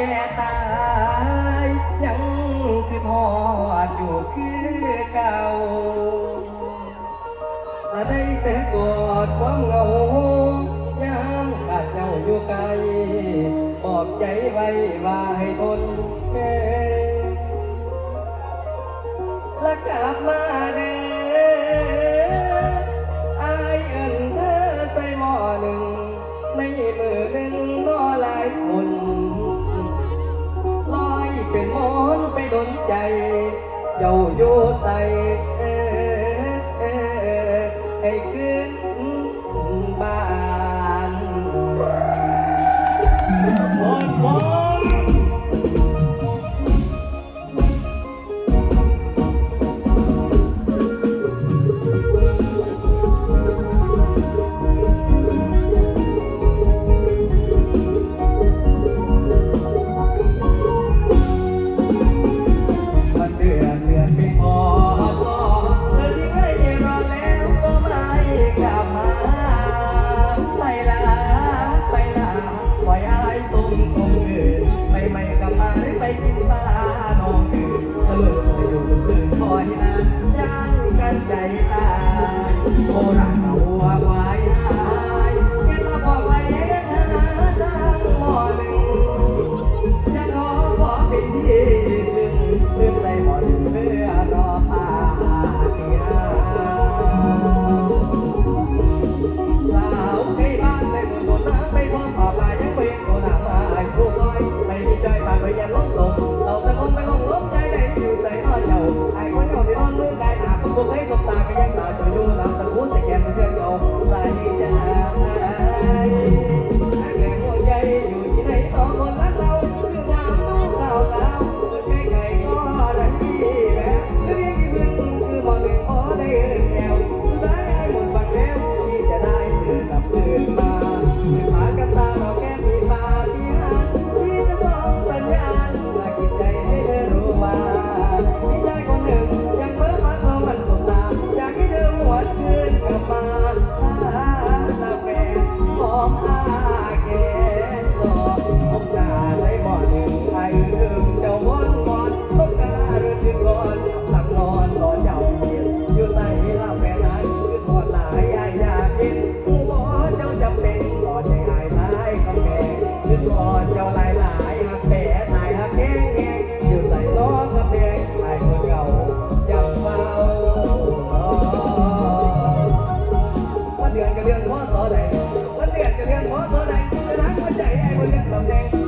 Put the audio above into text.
ปรตายยังคือทอดอยู่คือเก่าและได้แต่กอดความเหงายามขาดเจ้าอยู่ไกลบอกใจไว้ว่าให้ทนแม่และกลับมา เจ้าอยู่ใส่ให้ขึ้นบ้าน ใจตาโบรา Thank you. สอใดมันเรียนก็เรียนหมอสอใดแต่ล้างหัวใจไอ้บ่เรียนของแดง